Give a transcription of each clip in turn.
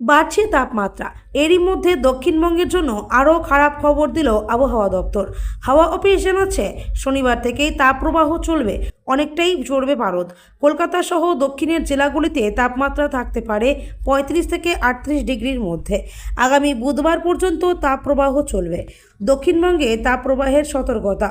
বাড়ছে তাপমাত্রা এরই মধ্যে দক্ষিণবঙ্গের জন্য আরও খারাপ খবর দিল আবহাওয়া দপ্তর। হাওয়া অফিস জানাচ্ছে, শনিবার থেকেই তাপপ্রবাহ চলবে, অনেকটাই চড়বে ভারত। কলকাতা সহ দক্ষিণের জেলাগুলিতে তাপমাত্রা থাকতে পারে পঁয়ত্রিশ থেকে আটত্রিশ ডিগ্রির মধ্যে। আগামী বুধবার পর্যন্ত তাপপ্রবাহ চলবে। দক্ষিণবঙ্গে তাপপ্রবাহের সতর্কতা।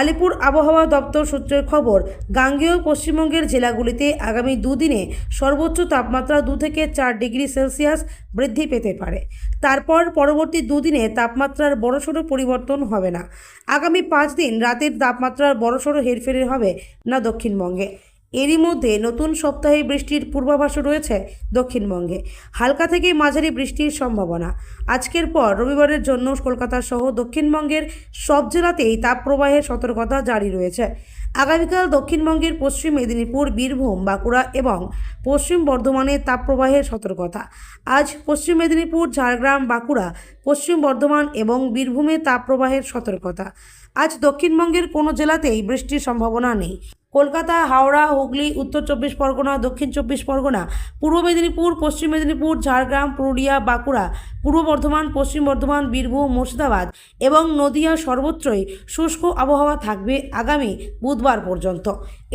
আলিপুর আবহাওয়া দপ্তর সূত্রের খবর, গাঙ্গেয় পশ্চিমবঙ্গের জেলাগুলিতে আগামী দুদিনে সর্বোচ্চ তাপমাত্রা দু থেকে চার ডিগ্রি সেলসিয়াস বৃদ্ধি পেতে পারে। তারপর পরবর্তী দুদিনে তাপমাত্রার বড়সড় পরিবর্তন হবে না। আগামী পাঁচ দিন রাতের তাপমাত্রার বড়সড় হেরফের হবে না দক্ষিণবঙ্গে। এরই মধ্যে নতুন সপ্তাহে বৃষ্টির পূর্বাভাসও রয়েছে দক্ষিণবঙ্গে। হালকা থেকে মাঝারি বৃষ্টির সম্ভাবনা। আজকের পর রবিবারের জন্য কলকাতা সহ দক্ষিণবঙ্গের সব জেলাতেই তাপপ্রবাহের সতর্কতা জারি রয়েছে। আগামীকাল দক্ষিণবঙ্গের পশ্চিম মেদিনীপুর, বীরভূম, বাঁকুড়া এবং পশ্চিম বর্ধমানে তাপপ্রবাহের সতর্কতা। আজ পশ্চিম মেদিনীপুর, ঝাড়গ্রাম, বাঁকুড়া, পশ্চিম বর্ধমান এবং বীরভূমে তাপপ্রবাহের সতর্কতা। আজ দক্ষিণবঙ্গের কোনো জেলাতেই বৃষ্টির সম্ভাবনা নেই। কলকাতা, হাওড়া, হুগলি, উত্তর চব্বিশ পরগনা, দক্ষিণ চব্বিশ পরগনা, পূর্ব মেদিনীপুর, পশ্চিম মেদিনীপুর, ঝাড়গ্রাম, পুরুলিয়া, বাঁকুড়া, পূর্ব বর্ধমান, পশ্চিম বর্ধমান, বীরভূম, মুর্শিদাবাদ এবং নদিয়া সর্বত্রই শুষ্ক আবহাওয়া থাকবে আগামী বুধবার পর্যন্ত।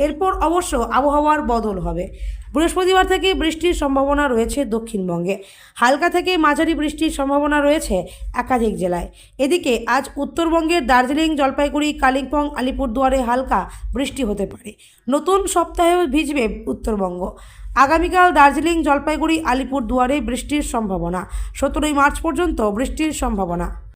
এরপর অবশ্য আবহাওয়ার বদল হবে। বৃহস্পতিবার থেকে বৃষ্টির সম্ভাবনা রয়েছে দক্ষিণবঙ্গে। হালকা থেকে মাঝারি বৃষ্টির সম্ভাবনা রয়েছে একাধিক জেলায়। এদিকে আজ উত্তরবঙ্গের দার্জিলিং, জলপাইগুড়ি, কালিম্পং, আলিপুরদুয়ারে হালকা বৃষ্টি হতে পারে। নতুন সপ্তাহেও ভিজবে উত্তরবঙ্গ। আগামীকাল দার্জিলিং, জলপাইগুড়ি, আলিপুরদুয়ারে বৃষ্টির সম্ভাবনা। সতেরোই মার্চ পর্যন্ত বৃষ্টির সম্ভাবনা।